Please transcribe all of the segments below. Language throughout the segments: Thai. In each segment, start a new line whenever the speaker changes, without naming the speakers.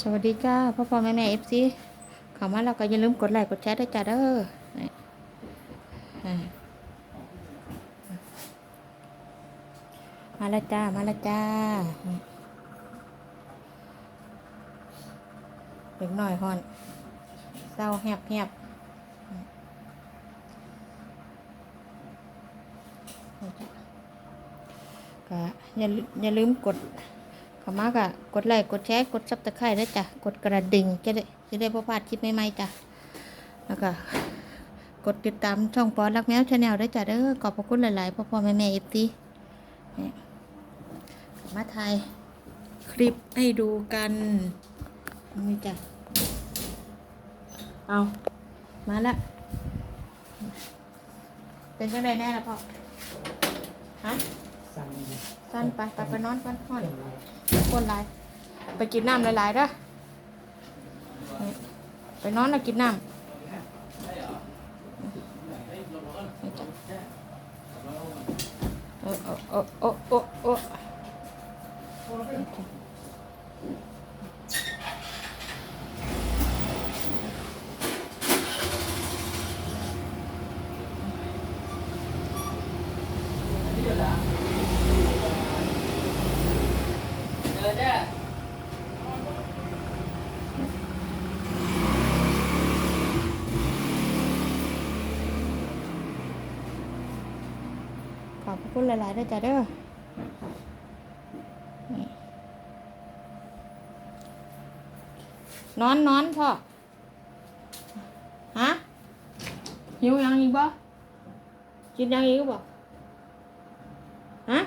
สวัสดีจ้าพ่อพ่อแม่แม่เอฟซีเข้ามาแล้วก็อย่าลืมกดไลค์กดแชร์ด้วยจ้าเด้อมาแล้วจ้า มาแล้วจ้าเด็กหน่อยฮอนเศร้าแหบแหบก็อย่าลือย่าลืมกด ขามากะกดไลค์กดแชร์กดซับตะไคร้ด้วยจ้ะกดกระดิ่งจะได้จะได้บ่พลาดคลิปใหม่ๆจ้ะแล้วก็กดติดตามช่องปอรักแมวชาแนลด้วยจ้ะเด้อขอบพระคุณหลายๆพ่อพ่อแม่แม่เอฟซีมาถ่ายคลิปให้ดูกันนี่จ้ะเอามาละเป็นจังไดแน่ละพ่อฮะ
สั้
นไปไปไปนอนกันนอน คนหลาย ไปกินน้ำหลายๆเด้อนี่ไปนอนแล้วกินน้ำโอ้โอ้โอ้โอ้โอ้ข อบพระคุณหลายๆด้อจ้ะเด้อนี่นอนนอนพ่อ ฮะ หิวยังอีกบ่กินยังอีกบ่ฮะ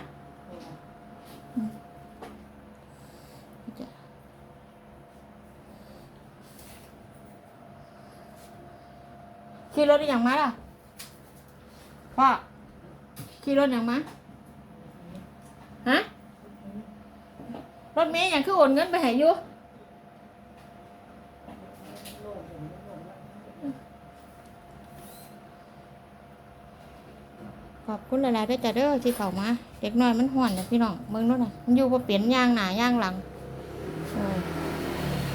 ขี่รถได้อย่างมาล่ะพ่อ ขี่รถอย่างมาฮะรถเมย์อย่างคือโอนเงินไปให้อยู่ขอบคุณหลายๆด้วยจ้ะเด้อที่เข้ามา เด็กน้อยมันห่อนนะพี่น้องเมืองนู้นน่ะมันอยู่บ่เปลี่ยนย่างหนาย่างหลังเออ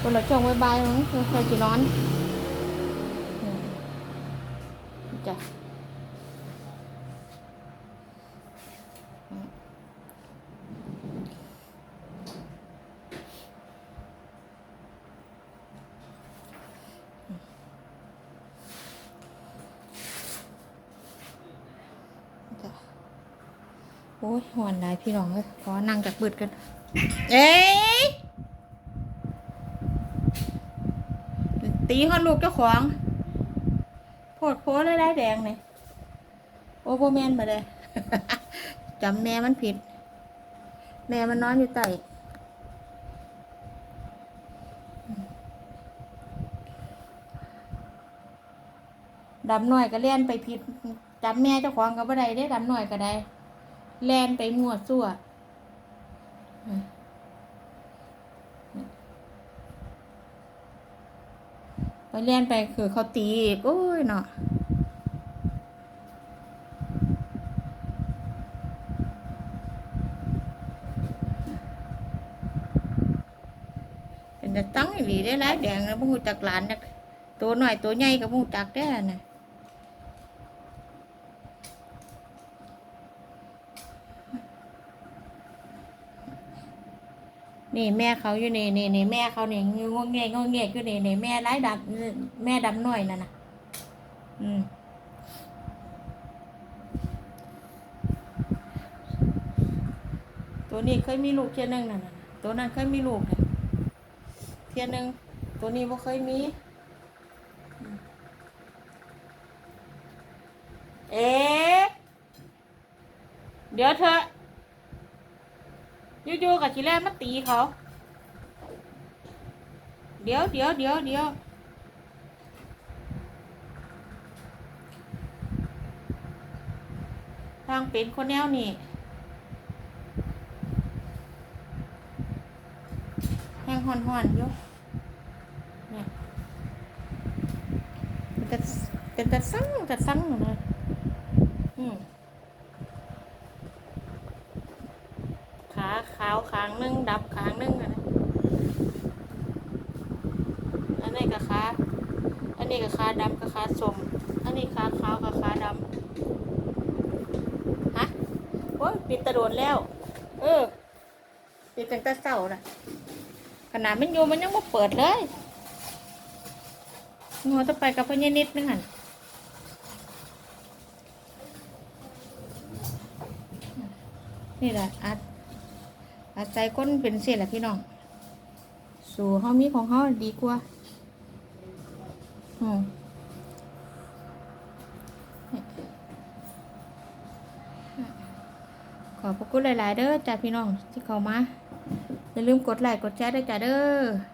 คนละช่วงบายๆมั้งเคยจะนอนอืมจ้ะจ้ะ โอ้ยหวนหลายพี่น้องเลยขอนั่งจากบืดกัน เอ้ยตีฮอดลูกเจ้าของโพดโพได้ได้แดงเลยโอโบแมนมาเลยจำแม่มันผิด แม่มันนอนอยู่ใต้ดำหน่อยก็เล่นไปผิดจำแม่เจ้าของก็บ่ได้ได้ดำหน่อยก็ได้ แล่นไปมั่วซั่วไปเล่นไปคือเขาตีอีกโอ้ยเนาะเป็นตั้งอีหลีได้หลายแดงแล้วบ่ฮู้จักหลานจักตัวหน้อยตัวใหญ่ก็บ่ฮู้จักได้อน่ะ นี่แม่เขาอยู่นี่นี่นี่แม่เขาเนี่งงเงยงงเงยอยู่นี่นี่แม่ไร้ดำแม่ดำน้อยนั่นน่ะอืมตัวนี้เคยมีลูกเทียหนึงนั่นน่ะตัวนั้นเคยมีลูกนะเทียหนึงตัวนี้บ่เคยมี เอ๊เดี๋ยวเธอ อยู่ๆกับทีแรกมาตีเขา เดี๋ยวเดี๋ยวเดี๋ยวเดี๋ยวทางเป็นคนแนวนี่แห้งห่อนๆอยู่เนี่ยเป็นแต่เป็นแต่สั่งแต่สั่งอยู่เลยอืม ขาขาวขางนึงดำขางนึงอะนะนี่กับขาดำกับขาสมอันนี้ขาขาวกับขาดำฮะโอ้ยปิดตะโดนแล้ว เออปิดตั้งแต่เสาร์นะขนาดมันอยู่มันยังไม่เปิดเลยงัวจะไปกับพญานิดนึงหันนี่แหละอาจ อาศัยก้นเป็นเศษแหละพี่น้อง สู่เฮามีของเฮาดีกว่าอืมขอบพระคุณหลาย ๆ เด้อจ้าพี่น้องที่เข้ามา อย่าลืมกดไลค์กดแชร์ด้วยจ้าเด้อ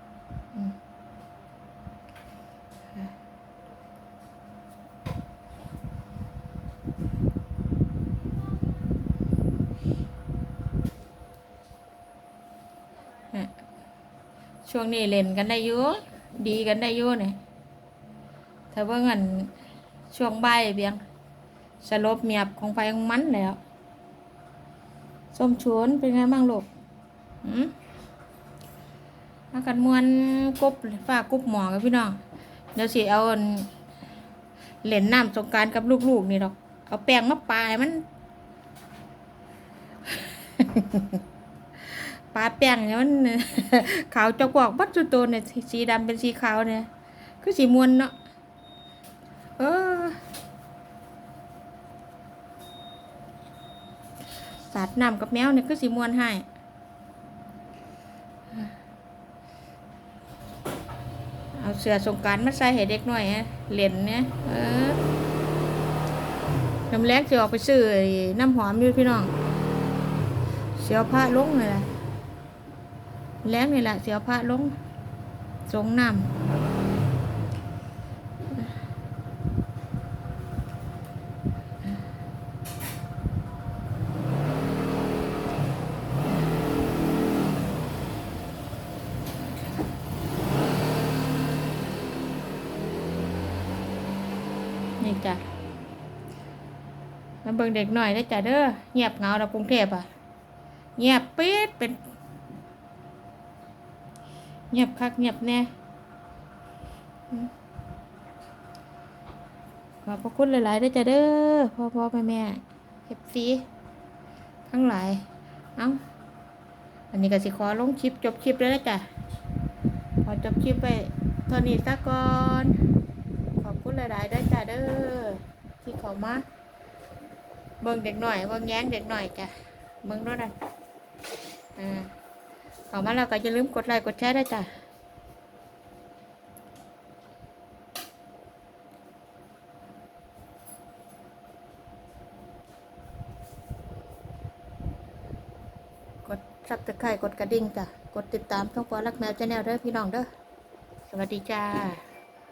ช่วงนี้เล่นกันได้อยู่ดีกันได้อยู่เนี่ยถ้าว่าเงินช่วงใบเบียงสลบเมียบของไฟของมันแล้วส้มชวนเป็นไงบ้างลูกหืมอากันมวนกบฝ้ากบหมอกับพี่น้องเดี๋ยวสิเอาอันเหรียญน้ำสงการกับลูกๆนี่ดอก เอาแป้งมาปาให้มัน ปลาแป้งเนี่ยมัน ขาวจะกวอกบัดจุดโตเนี่ยสีดำเป็นสีขาวเนี่ยคือสีมวนเนาะเออสาดน้ำกับแมวเนี่ยคือสีมวนให้เอาเสือสงการมาใส่ให้เด็กหน่อยฮะเหรียญเนี่ยเออน้ำแรกจะออกไปซื้อน้ำหอมอยู่พี่น้องเสียวผ้าลงเลย แรงนี่แหละเสียวผ้าลงสงน้ำนี่จ้ะมาเบิ่งเด็กหน่อยได้จ้ะเด้อเงียบเงาเรากรุงเทพอะเงียบปิดเป็น เงียบคักเงียบแน่ขอบพระคุณหลายๆด้วยจ้ะเด้อพ่อพ่อแม่แม่เอฟซีทั้งหลาย เอ้า อันนี้ก็สิขอลงคลิปจบคลิปแล้วนะจ้ะขอจบคลิปไปเท่านี้ซะก่อน ขอบคุณหลายๆด้วยจ้ะเด้อที่เขามาเบิ่งเด็กหน่อยเบิ่งแย้งเด็กหน่อยจ้ะเบิ่งด้วยนะอ่า เข้ามาแล้วก็อย่าลืมกดไลค์กดแชร์ด้วยจ้ะกดซับตะไคร่กดกระดิ่งจ้ะ กดติดตามช่องปอรักแมวชาแนลเด้อพี่น้องเด้อ สวัสดีจ้า